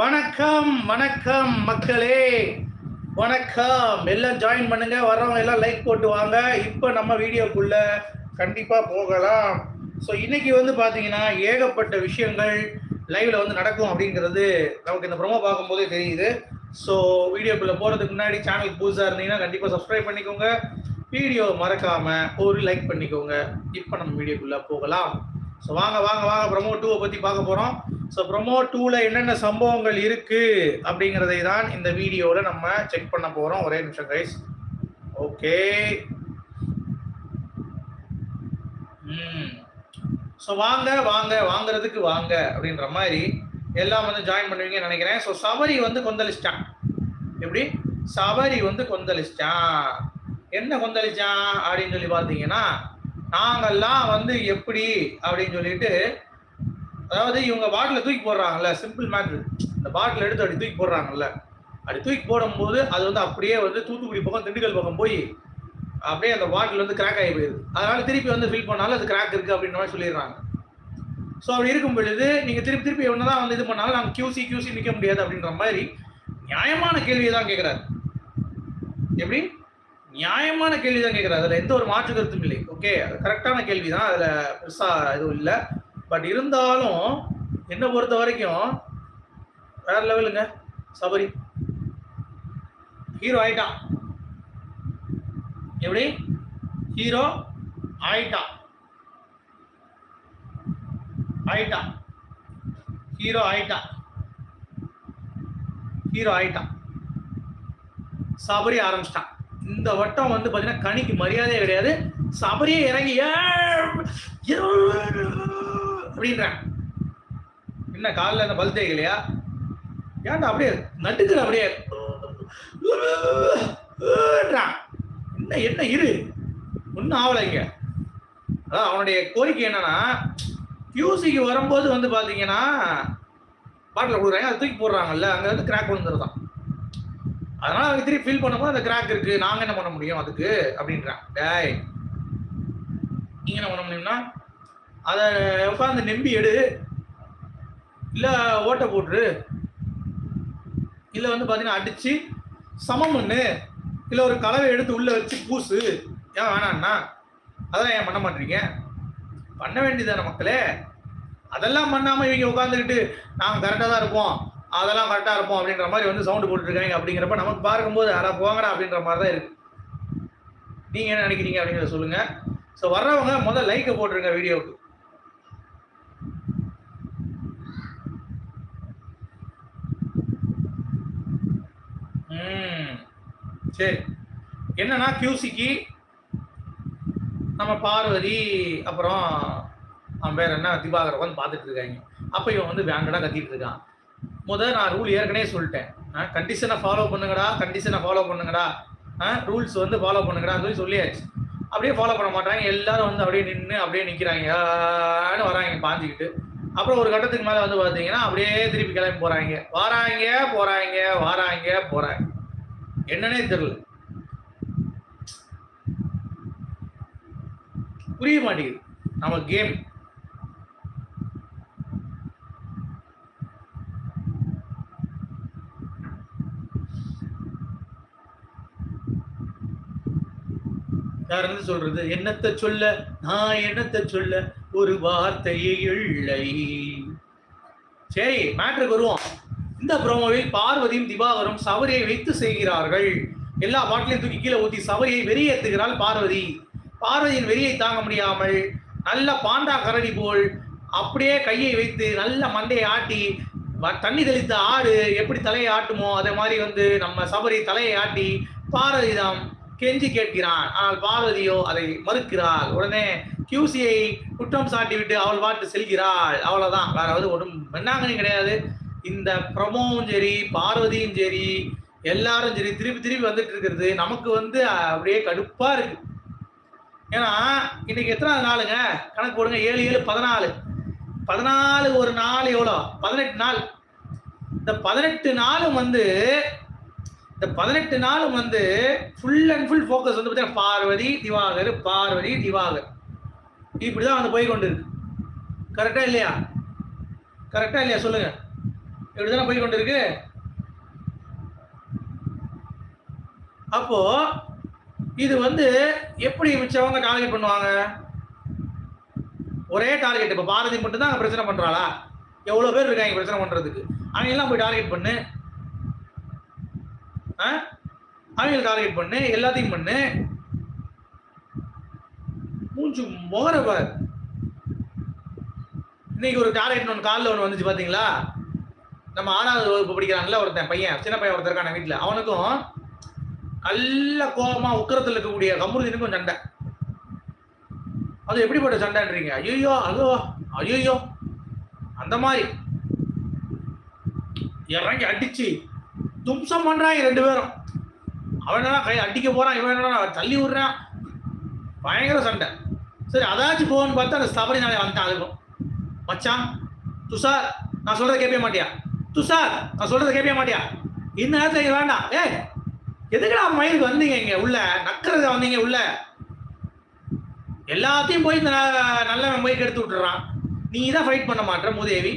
வணக்கம் வணக்கம் மக்களே. வணக்கம். எல்லாம் ஜாயின் பண்ணுங்க. வர்றவங்க எல்லாம் லைக் போட்டு வாங்க. இப்போ நம்ம வீடியோக்குள்ள கண்டிப்பா போகலாம். ஸோ இன்னைக்கு வந்து பார்த்தீங்கன்னா ஏகப்பட்ட விஷயங்கள் லைவ்ல வந்து நடக்கும் அப்படிங்கிறது நமக்கு இந்த ப்ரொமோ பார்க்கும்போதே தெரியுது. ஸோ வீடியோக்குள்ள போறதுக்கு முன்னாடி சேனல் புதுசாக இருந்தீங்கன்னா கண்டிப்பா சப்ஸ்கிரைப் பண்ணிக்கோங்க. வீடியோ மறக்காம ஒரு லைக் பண்ணிக்கோங்க. இப்போ நம்ம வீடியோக்குள்ள போகலாம். ஸோ வாங்க வாங்க வாங்க. ப்ரொமோ டூவை பற்றி பார்க்க போகிறோம் ஸோ ப்ரொமோ டூவில் என்னென்ன சம்பவங்கள் இருக்குது அப்படிங்கிறதை தான் இந்த வீடியோவில் நம்ம செக் பண்ண போகிறோம் ஒரே நிமிஷம் கைஸ் ஓகே ம். ஸோ வாங்க வாங்க வாங்குறதுக்கு வாங்க அப்படின்ற மாதிரி எல்லாம் வந்து ஜாயின் பண்ணுவீங்கன்னு நினைக்கிறேன். ஸோ சபரி வந்து கொந்தளிச்சிட்டான் எப்படி? சபரி வந்து கொந்தளிச்சிட்டான் என்ன கொந்தளிச்சான் அப்படின்னு சொல்லி பார்த்தீங்கன்னா நாங்கெல்லாம் வந்து எப்படி அப்படின்னு சொல்லிட்டு அதாவது இவங்க பாட்டில் தூக்கி போடுறாங்கல்ல சிம்பிள் மேட்ரு இந்த பாட்டில் எடுத்து அப்படி தூக்கி போடுறாங்கல்ல. அப்படி தூக்கி போடும்போது அது வந்து அப்படியே வந்து தூத்துக்குடி பக்கம் திண்டுக்கல் பக்கம் போய் அப்படியே அந்த பாட்டில் வந்து கிராக் ஆகி போயிருது. அதனால திருப்பி வந்து ஃபில் பண்ணாலும் அது கிராக் இருக்குது அப்படின்ற மாதிரி சொல்லிடுறாங்க. ஸோ அப்படி இருக்கும் பொழுது நீங்கள் திருப்பி திருப்பி ஒன்று தான் வந்து இது பண்ணாலும் நாங்கள் கியூசி கியூசி நிற்க முடியாது அப்படின்ற மாதிரி நியாயமான கேள்வியை தான் கேட்குறாரு. எப்படி? நியாயமான கேள்வி தான் கேட்குறாரு. அதில் எந்த ஒரு மாற்று கருத்தும் இல்லை. ஓகே அது கரெக்டான கேள்வி தான் அதில் பெருசாக எதுவும் இல்லை. பட் இருந்தாலும் என்னை பொறுத்த வரைக்கும் வேற லெவலுங்க சபரி ஹீரோ ஆயிட்டான் எப்படி ஹீரோ ஆயிட்டான் ஆயிட்டான் ஹீரோ ஆயிட்டான் ஹீரோ ஆயிட்டான் சபரி ஆரம்பிச்சிட்டான் இந்த வட்டம் வந்து பார்த்தீங்கன்னா கனிக்கு மரியாதையே கிடையாது சபரியே இறங்கி "ஏ, அப்படின்றான். என்ன காலில் அந்த பல் தேய்க்கலையா? ஏன்டா அப்படியே நட்டுக்கிற அப்படியே? என்ன என்ன இரு. ஒன்றும் ஆகலைங்க அதான் அவனுடைய கோரிக்கை என்னன்னா கியூசிக்கு வரும்போது வந்து பார்த்தீங்கன்னா பாட்டில் கொடுக்குறாங்க அதை தூக்கி போடுறாங்கல்ல அங்கே வந்து கிராக் விழுந்துருதான். அதனால் அவங்க திருப்பி ஃபீல் பண்ணும்போது அந்த கிராக் இருக்குது நாங்கள் என்ன பண்ண முடியும் அதுக்கு? அப்படின்றான் டேய் நீங்கள் என்ன பண்ண முடியும்னா அதை உட்காந்து நெம்பி எடு. இல்லை ஓட்டை போட்டுரு. இல்லை வந்து பார்த்தீங்கன்னா அடித்து சமம் பண்ணு. இல்லை ஒரு கலவை எடுத்து உள்ளே வச்சு பூசு. ஏன் வேணாண்ணா அதெல்லாம் ஏன் பண்ண மாட்டீங்க? பண்ண வேண்டியதானே மக்களே. அதெல்லாம் பண்ணாமல் இவங்க உட்காந்துக்கிட்டு நாங்கள் கரெக்டாக தான் இருப்போம். அதெல்லாம் கரெக்டாக இருப்போம் அப்படின்ற மாதிரி வந்து சவுண்டு போட்டுருக்காங்க அப்படிங்கிறப்ப நமக்கு பார்க்கும்போது அட போங்கடா அப்படின்ற மாதிரி தான் இருக்குது நீங்கள் என்ன நினைக்கிறீங்க அப்படிங்கிறத சொல்லுங்கள் ஸோ வர்றவங்க முதல் லைக்கை போட்டுருங்க வீடியோவுக்கு சரி என்னன்னா கியூசிக்கு நம்ம பார்வதி அப்புறம் அவன் பேர் என்ன? திபாகர் வந்து பார்த்துட்டு இருக்காங்க. அப்போ இவன் வந்து வேங்கடா கத்திட்டு இருக்கான். முதல் நான் ரூல் ஏற்கனவே சொல்லிட்டேன். கண்டிஷனை ஃபாலோ பண்ணுங்கடா கண்டிஷனை ஃபாலோ பண்ணுங்கடா. ரூல்ஸ் வந்து ஃபாலோ பண்ணுங்கடா சொல்லி சொல்லியாச்சு. அப்படியே ஃபாலோ பண்ண மாட்டாங்க. எல்லாரும் வந்து அப்படியே நின்று அப்படியே நிற்கிறாங்கன்னு வராங்க பாஞ்சிக்கிட்டு. அப்புறம் ஒரு கட்டத்துக்கு மேலே வந்து பார்த்தீங்கன்னா அப்படியே திருப்பி கிளம்பி போகிறாங்க வராங்க போகிறாங்க வராங்க போகிறாங்க என்னன்னே தெரியல. புரிய மாட்டேங்குது. நம்ம கேம் யார் என்ன சொல்றது? என்னத்தை சொல்ல? நான் என்னத்தை சொல்ல? ஒரு வார்த்தையே இல்லை. சரி மேட்ருக்கு வருவோம். இந்த ப்ரோமோவில் பார்வதியும் திவாகரும் சவரியை வைத்து செய்கிறார்கள். எல்லா பாட்டிலையும் தூக்கி கீழே ஊற்றி சவரியை வெறியேற்றுகிறாள் பார்வதி. பார்வதியின் வெறியை தாங்க முடியாமல் நல்ல பாண்டா கரடி போல் அப்படியே கையை வைத்து நல்ல மண்டையை ஆட்டி தண்ணி தெளித்த ஆடு எப்படி தலையை ஆட்டுமோ அதே மாதிரி வந்து நம்ம சபரி தலையை ஆட்டி பார்வதியிடம் கெஞ்சி கேட்கிறான். ஆனால் பார்வதியோ அதை மறுக்கிறாள். உடனே கியூசியை குற்றம் சாட்டி விட்டு அவள் பாட்டு செல்கிறாள். அவ்வளோதான் வேற வந்து ஒன்றும் வெண்ணாங்கனி கிடையாது. இந்த பிரமோவும் சரி பார்வதியும் சரி எல்லாரும் சரி திருப்பி திருப்பி வந்துட்டு இருக்கிறது நமக்கு வந்து அப்படியே கடுப்பா இருக்கு. ஏன்னா இன்னைக்கு எத்தனாவது நாளுங்க? கணக்கு போடுங்க ஏழு ஏழு பதினாலு. பதினாலு ஒரு நாள் எவ்வளோ? பதினெட்டு நாள். இந்த பதினெட்டு நாளும் வந்து இந்த பதினெட்டு நாளும் வந்து ஃபுல் அண்ட் ஃபுல் ஃபோக்கஸ் வந்து பார்த்தீங்கன்னா பார்வதி திவாகர் பார்வதி திவாகர். இப்படிதான் வந்து போய் கொண்டு இருக்கு கரெக்டா இல்லையா? கரெக்டா இல்லையா? சொல்லுங்க. இப்படிதானே போய் கொண்டிருக்கு? அப்போ இது வந்து எப்படி மிச்சவங்க டார்கெட் பண்ணுவாங்க? ஒரே டார்கெட் இப்போ பாரதி மட்டும் தான் பிரச்சனை பண்ணுறாளா எவ்வளோ பேர் இருக்காங்க பிரச்சனை பண்ணுறதுக்கு அவங்கெல்லாம் போய் டார்கெட் பண்ணு. ஆ? அவங்களை டார்கெட் பண்ணு எல்லாத்தையும் பண்ணு. மூஞ்சு மோரவர் இன்னைக்கு ஒரு டார்கெட் ஒன்று காலில் ஒன்று வந்துச்சு பார்த்தீங்களா நம்ம ஆறாவது வகுப்பு படிக்கிறான்ல ஒருத்தன் பையன் சின்ன பையன் ஒருத்தர் இருக்கான வீட்டில் அவனுக்கும் நல்ல கோபமா உக்கரத்தில் இருக்கக்கூடிய கமருதீனுக்கும் சண்டை. அது எப்படிப்பட்ட சண்டைன்றீங்க? ஐயோ அதோ ஐயோ அந்த மாதிரி. இறங்கி அடிச்சு தும்சம் பண்றாங்க ரெண்டு பேரும். அவன் என்னடா கை அடிக்க போறான்? இவன் என்னடா தள்ளி விடுறான்? பயங்கர சண்டை. சரி அதாச்சும் போகணும்னு பார்த்தா அந்த சபரி நாளை வந்துட்டான் அதுக்கும். மச்சான் துஷார் நான் சொல்றதை கேட்பே மாட்டியா? துஷார் நான் சொல்றதை கேட்க மாட்டியா? இந்த நேரத்தில் இது வேண்டாம். ஏ எதுக்குடா மயிலுக்கு வந்தீங்க இங்க உள்ள? நக்கிறத வந்தீங்க உள்ள? எல்லாத்தையும் போய் இந்த நல்ல நல்லவன் போய் கெடுத்து விட்டுறான். நீ தான் ஃபைட் பண்ண மாட்டேற மூதேவி.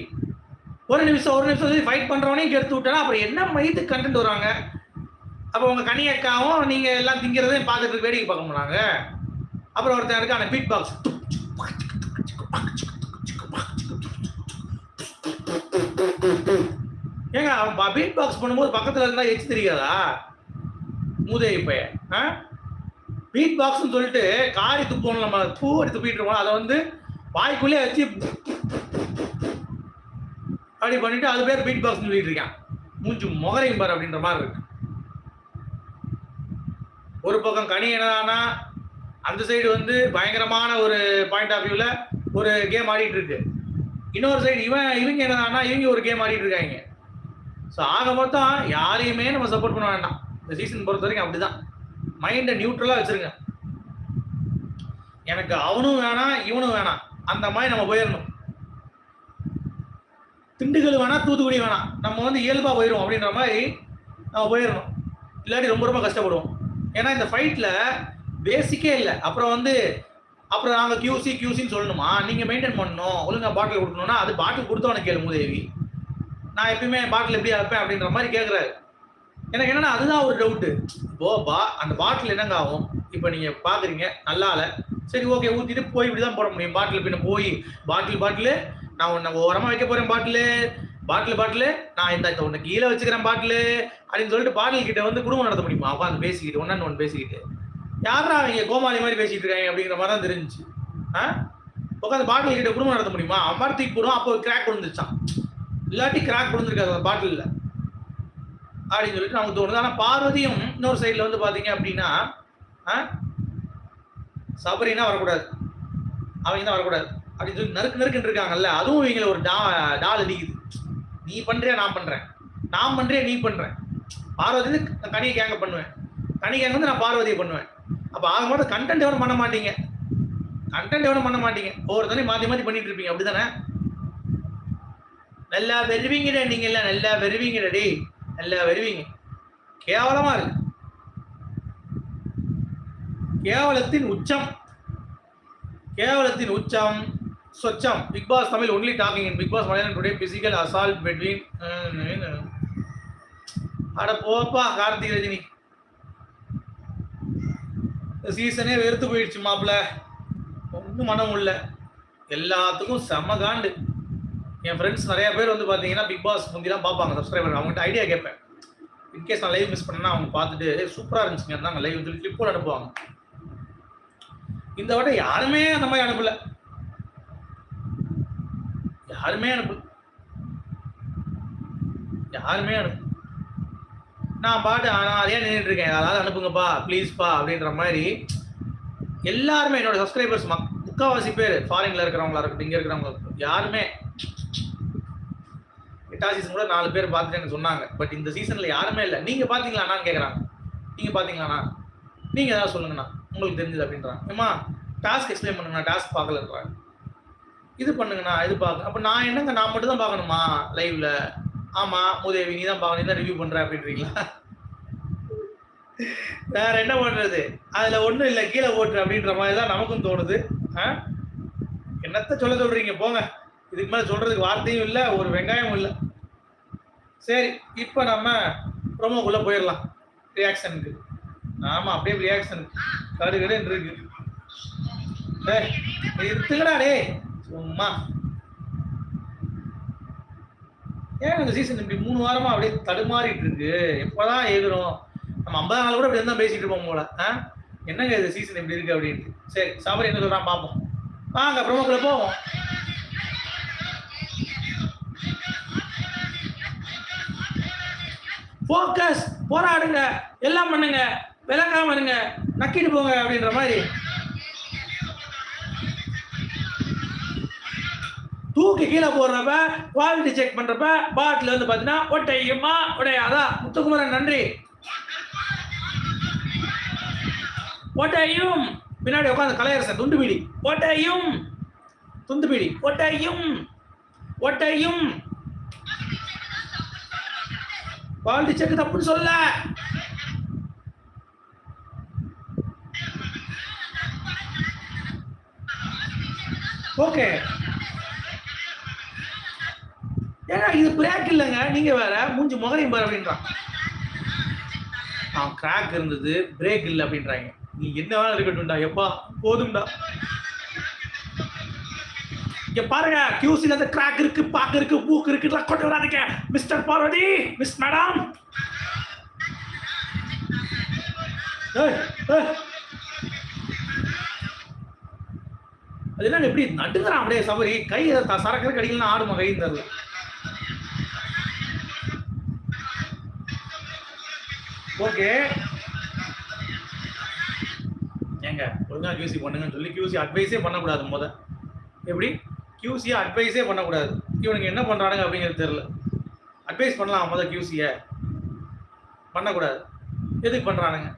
ஒரு நிமிஷம் ஒரு நிமிஷம் ஃபைட் பண்ணுறவனையும் கெடுத்து விட்டனா அப்புறம் என்ன மயித்துக்கு கண்டென்ட் வராங்க? அப்போ உங்கள் கனியக்காவும் நீங்கள் எல்லாம் திங்கிறதையும் பார்த்துட்டு வேடிக்கை பார்க்க முடியாங்க அப்புறம் ஒருத்தன் இருக்கான பீட் பாக்ஸ் ஏங்க அவன் பீட் பாக்ஸ் பண்ணும்போது பக்கத்தில் இருந்தால் எச்சு தெரியாதா? மூதேவி பையன் ஆ? பீட் பாக்ஸ்னு சொல்லிட்டு காரி துப்போம் நம்ம பூ எடுத்து போயிட்டு அதை வந்து வாய்க்குள்ளே வச்சு அப்படி பண்ணிட்டு அது பேர் பீட் பாக்ஸ் சொல்லிட்டு இருக்கான். மூஞ்சு முகரையும் பாரு அப்படின்ற மாதிரி இருக்கு. ஒரு பக்கம் கனி என்னன்னா அந்த சைடு வந்து பயங்கரமான ஒரு பாயிண்ட் ஆஃப் வியூவில் ஒரு கேம் ஆடிட்டு இருக்கு. இன்னொரு சைடு இவன் இவங்க என்னன்னா இவங்க ஒரு கேம் ஆடிட்டு இருக்காங்க. ஸோ ஆக மொத்தம் யாரையுமே நம்ம சப்போர்ட் பண்ண வேண்டாம். இந்த சீசன் பொறுத்த வரைக்கும் அப்படிதான். மைண்டை நியூட்ரலாக வச்சிருங்க. எனக்கு அவனும் வேணாம் இவனும் வேணாம். அந்த மாதிரி நம்ம போயிடணும் திண்டுக்கல் வேணாம் தூத்துக்குடி வேணாம் நம்ம வந்து இயல்பாக போயிடும் அப்படின்ற மாதிரி நம்ம போயிடணும் இல்லாட்டி ரொம்ப ரொம்ப கஷ்டப்படுவோம். ஏன்னா இந்த ஃபைட்டில் பேசிக்கே இல்லை. அப்புறம் வந்து அப்புறம் நாங்கள் கியூசி கியூசின்னு சொல்லணுமா? நீங்கள் மெயின்டைன் பண்ணணும். ஒழுங்காக பாட்டில் கொடுக்கணும்னா அது பாட்டில் கொடுத்தவனுக்கு கேளு மூதேவி. நான் எப்பயுமே பாட்டில் எப்படி வைப்பேன் அப்படின்ற மாதிரி கேட்குறாரு எனக்கு என்னன்னா அதுதான் ஒரு டவுட்டு இப்போ பா அந்த பாட்டில் என்னங்க ஆகும்? இப்போ நீங்கள் பார்க்குறீங்க நல்லா சரி ஓகே ஊற்றிட்டு போய் இப்படி தான் போட முடியும். பாட்டில் பின்ன போய் பாட்டில் பாட்டில் நான் உன்னை ஓரமாக வைக்க போகிறேன் பாட்டில் பாட்டில் பாட்டில் நான் இந்த இந்த உன்னை கீழே வச்சுக்கிறேன் பாட்டில் அப்படின்னு சொல்லிட்டு பாட்டில் கிட்ட வந்து குடும்பம் நடத்த முடியுமா? உட்காந்து பேசிக்கிட்டு ஒன்னு ஒன்று பேசிக்கிட்டு. யாரா அவங்க கோமாளி மாதிரி பேசிட்டு இருக்காங்க அப்படிங்கிற மாதிரி தான் தெரிஞ்சுச்சு. ஆ? உட்காந்து பாட்டில் கிட்ட குடும்பம் நடத்த முடியுமா? அமர்த்தி போடும் அப்போ கிராக் வந்துச்சான் இல்லாட்டி கிராக் விழுந்திருக்காது அந்த பாட்டிலில். அப்படின்னு சொல்லிட்டு நமக்கு தோணுது. ஆனால் பார்வதியும் இன்னொரு சைடில் வந்து பார்த்தீங்க அப்படின்னா ஆ? சபரினா வரக்கூடாது. அவங்க தான் வரக்கூடாது. அப்படின்னு சொல்லி நறுக்கு நறுக்குன்னு இருக்காங்கல்ல அதுவும் இவங்கள ஒரு டா டால் அடிக்குது. நீ பண்ணுறியா நான் பண்ணுறேன் நான் பண்ணுறியா நீ பண்ணுறேன் பார்வதி வந்து கனி கேங்க பண்ணுவேன். கனி கேங்க வந்து நான் பார்வதியை பண்ணுவேன். அப்போ ஆகும்போது கண்டென்ட் எவனும் பண்ண மாட்டீங்க. கண்டென்ட் எவனும் பண்ண மாட்டீங்க. ஒவ்வொருத்தனையும் மாற்றி மாற்றி பண்ணிட்டு இருப்பீங்க. அப்படி தானே நல்லா வருவீங்கடா நீங்க நல்லா வருவீங்கடா நல்லா வருவீங்க கேவலமா இருக்கு. கேவலத்தின் உச்சம். கேவலத்தின் உச்சம். சொச்சம். Bigg Boss Tamil only talking in Bigg Boss Malayalam today physical assault between அட போப்பா கார்த்திக் ரஜினி. சீசனே வெறுத்து போயிடுச்சு மாப்பிள்ள. ஒன்றும் மனம் இல்லை எல்லாத்துக்கும் செம்ம காண்டு. என் ஃப்ரெண்ட்ஸ் நிறைய பேர் வந்து பார்த்தீங்கன்னா பிக் பாஸ் முந்திலாம் பார்ப்பாங்க சப்ஸ்கிரைபர் அவங்ககிட்ட ஐடியா கேட்பேன். இன்கேஸ் நான் லைவ் மிஸ் பண்ணேன்னா அவங்க பார்த்துட்டு சூப்பராக இருந்துச்சுங்க. தான் லைவ் வந்து கிளிப்போடு அனுப்புவாங்க. இந்த வட்டம் யாருமே அந்த மாதிரி அனுப்பல. யாருமே அனுப்பல. யாருமே அனுப்பு நான் பாட்டு ஆனால் அதே நின்றுட்டு இருக்கேன். அதாவது அனுப்புங்கப்பா ப்ளீஸ்ப்பா அப்படின்ற மாதிரி எல்லாருமே என்னோட சப்ஸ்கிரைபர்ஸ் முக்கால்வாசி பேர் ஃபாரின்ல இருக்கிறவங்களா இருக்கட்டும் இங்கே இருக்கிறவங்க இருக்கட்டும், யாருமே விட்டா சீசன் கூட நாலு பேர் பார்த்துட்டு எனக்கு சொன்னாங்க. பட் இந்த சீசன்ல யாருமே இல்லை. நீங்க பாத்தீங்களாண்ணான்னு கேக்குறாங்க. நீங்க பாத்தீங்களாண்ணா? நீங்க ஏதாவது சொல்லுங்கண்ணா. உங்களுக்கு தெரிஞ்சது அப்படின்றாங்க ஏமா டாஸ்க் எக்ஸ்பிளைன் பண்ணுங்கண்ணா. டாஸ்க் பார்க்கலன்றாங்க இது பண்ணுங்கண்ணா இது பார்க்க. அப்போ நான் என்னங்க நான் மட்டும் தான் பார்க்கணுமா? லைவ்ல ஆமா உதவி நீ தான் பார்க்கணும். தான் ரிவ்யூ பண்ற அப்படின்றீங்களா? வேற என்ன பண்றது? அதுல ஒன்றும் இல்ல. கீழே ஓட்டு அப்படின்ற மாதிரி தான் நமக்கும் தோணுது. ஆ? என்னத்த சொல்ல சொல்றீங்க? போங்க. இதுக்கு மேல சொல்றதுக்கு வார்த்தையும் இல்ல ஒரு வெங்காயமும் இல்லை. சரி இப்போ நம்ம ப்ரோமோக்குள்ளே போயிடலாம். ரியாக்ஷனுக்கு ஆமாம் அப்படியே ரியாக்ஷன் கடு கடுன்னு இருக்கு. டேய் இருக்குங்கடா சும்மா. ஏன் இந்த சீசன் இப்படி மூணு வாரமா அப்படியே தடுமாறிட்டு இருக்கு? எப்போதான் ஏகுறோம் நம்ம ஐம்பது நாள் கூட இப்படி இருந்தால் பேசிட்டு இருப்போம் போல. ஆ? என்னங்க இது சீசன் இப்படி இருக்கு அப்படின்ட்டு. சரி சாபரி என்ன சொல்றான் பார்ப்போம். வாங்க ப்ரோமோக்குள்ள போவோம். ஃபோக்கஸ் போராடுங்க எல்லாம் பண்ணுங்க விளக்காம இருங்க நக்கிட்டு போங்க அப்படின்ற மாதிரி. தூக்கி கீழே போடுறப்ப குவாலிட்டி செக் பண்றப்ப பாட்டில் வந்து பார்த்தீங்கன்னா ஒட்டையுமா உடையாதா? முத்துக்குமரன் நன்றி. ஒட்டையும் பின்னாடி உட்காந்து கலையரசன் துண்டு பீடி ஒட்டையும் துண்டு பீடி ஒட்டையும் ஒட்டையும் குவாலிட்டி செக் தப்புன்னு சொல்ல. ஓகே. ஏன்னா இது கிராக் இல்லைங்க. நீங்க வேற மூஞ்சி முகரையும் பாரு அப்படின்றான் கிராக் இருந்தது. பிரேக் இல்லை அப்படின்றாங்க. நீ என்ன வேணாலும் இருக்கட்டும்டா எப்பா? போதும்டா. இங்க பாருங்க கியூசில அந்த கிராக் இருக்கு பாக்கு இருக்கு பூக்கு இருக்கு இதெல்லாம் கொண்டு வராதுங்க. மிஸ்டர் பார்வதி மிஸ் மேடம் அது என்ன எப்படி நடுங்கிறான் அப்படியே சபரி? கை த- சரக்கு கடிக்கலாம் ஆடுமா கை தரல ஓகே ஏங்க ஒழுங்கா கியூசி பண்ணுங்கன்னு சொல்லி கியூசி அட்வைஸே பண்ணக்கூடாது முத. எப்படி? கியூசியை அட்வைஸே பண்ணக்கூடாது. இவனுக்கு என்ன பண்ணுறானுங்க அப்படிங்கிறது தெரில அட்வைஸ் பண்ணலாம் முதல் கியூசியை பண்ணக்கூடாது. எதுக்கு பண்ணுறானுங்க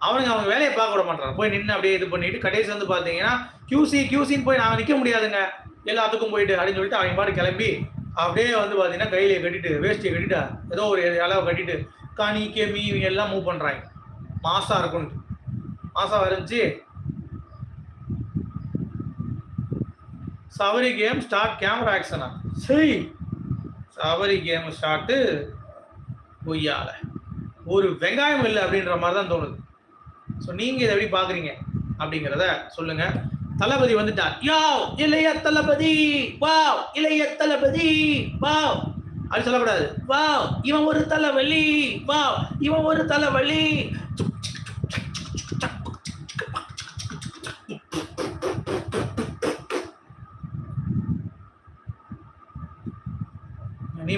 அவனுங்க அவங்க வேலையை பார்க்க விட மாட்டாங்க போய் நின்று அப்படியே இது பண்ணிட்டு கடைசி வந்து பார்த்தீங்கன்னா கியூசி கியூசின்னு போய் நாங்கள் நிற்க முடியாதுங்க. எல்லாத்துக்கும் போயிட்டு அப்படின்னு சொல்லிட்டு அவங்க பாட்டு கிளம்பி அப்படியே வந்து பார்த்தீங்கன்னா கையிலேயே கட்டிட்டு வேஷ்டியை கட்டிட்டு ஏதோ ஒரு அளவை கட்டிட்டு காணி கேமி இவங்க எல்லாம் மூவ் பண்ணுறாங்க மாசா இருக்கும் மாசா இருந்துச்சு சவரி கேம் ஸ்டார்ட் கேமரா ஆக்ஷனா சரி. சவரி கேம் ஸ்டார்ட்டு பொய்யால. ஒரு வெங்காயம் இல்லை அப்படின்ற மாதிரி தான் தோணுது. ஸோ நீங்கள் இதை எப்படி பார்க்குறீங்க அப்படிங்கிறத சொல்லுங்க. தளபதி வந்துட்டார் யோ இளைய தளபதி வா இளைய தளபதி வா அப்படி சொல்லக்கூடாது. வா இவன் ஒரு தலைவலி வா இவன் ஒரு தலைவலி.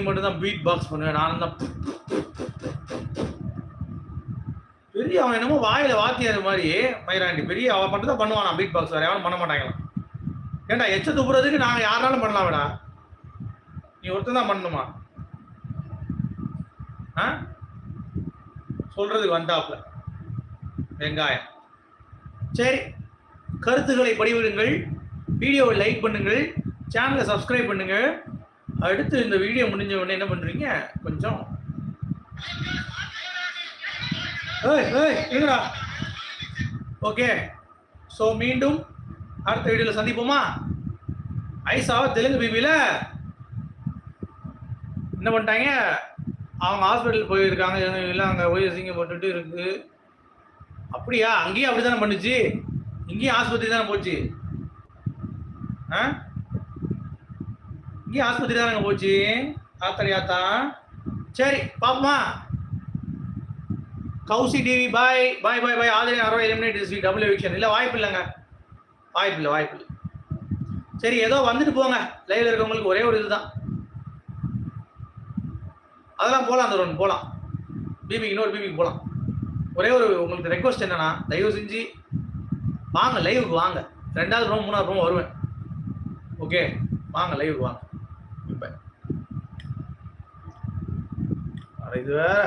மட்டும் தான் பீட் பாக்ஸ் பண்ணுவேன் நான் தான் பெரிய அவன் என்னமோ வாயில வாத்தியார் மாதிரி மயிராண்டி. பெரிய அவன் மட்டும் தான் பண்ணுவான். பீட் பாக்ஸ் வேற யாரும் பண்ண மாட்டாங்களாம். ஏண்டா எச்ச துப்புறதுக்கு யாராலும் பண்ணலாம் விட நீ ஒருத்தன் தான் பண்ணணுமா? ஆ? சொல்றதுக்கு வந்தாப்ல வெங்காயம். சரி. கருத்துக்களை படிவிடுங்கள். வீடியோவை லைக் பண்ணுங்கள். சேனலை சப்ஸ்கிரைப் பண்ணுங்க அடுத்து இந்த வீடியோ முடிஞ்ச உடனே என்ன பண்றீங்க? கொஞ்சம். ஏய் ஏய் இருங்கடா. ஓகே ஸோ மீண்டும் அடுத்த வீடியோவில் சந்திப்போமா? ஐசாவா தெலுங்கு பிபியில் என்ன பண்ணிட்டாங்க? அவங்க ஹாஸ்பிட்டல் போயிருக்காங்க இல்லை அங்கே போய் சிங்க போட்டுட்டு இருக்கு. அப்படியா? அங்கேயும் அப்படி தானே பண்ணுச்சு? இங்கேயும் ஆஸ்பத்திரி தானே போச்சு? ஆ? இங்கேயும் ஆஸ்பத்திரி தானே போச்சு? ஆத்தாடி தான் சரி பாப்பமா. கௌசி டிவி பாய். பாய் பாய் பாய். ஆதரி அறுபது எலிமினேட் இஸ் டபுள் எவிக்ஷன் இல்லை வாய்ப்பு இல்லைங்க. வாய்ப்பு இல்லை வாய்ப்பு இல்லை. சரி ஏதோ வந்துட்டு போங்க. லைவ்ல இருக்கவங்களுக்கு ஒரே ஒரு இதுதான். அதெல்லாம் போகலாம் அந்த ஒன்று. போகலாம் பிபிக்கு இன்னொரு பிபிக்கு போகலாம் ஒரே ஒரு உங்களுக்கு ரெக்வஸ்ட் என்னன்னா தயவு செஞ்சு வாங்க லைவுக்கு வாங்க. ரெண்டாவது ரூம் மூணாவது ரூம் வருவேன். ஓகே வாங்க லைவுக்கு வாங்க. இது வேற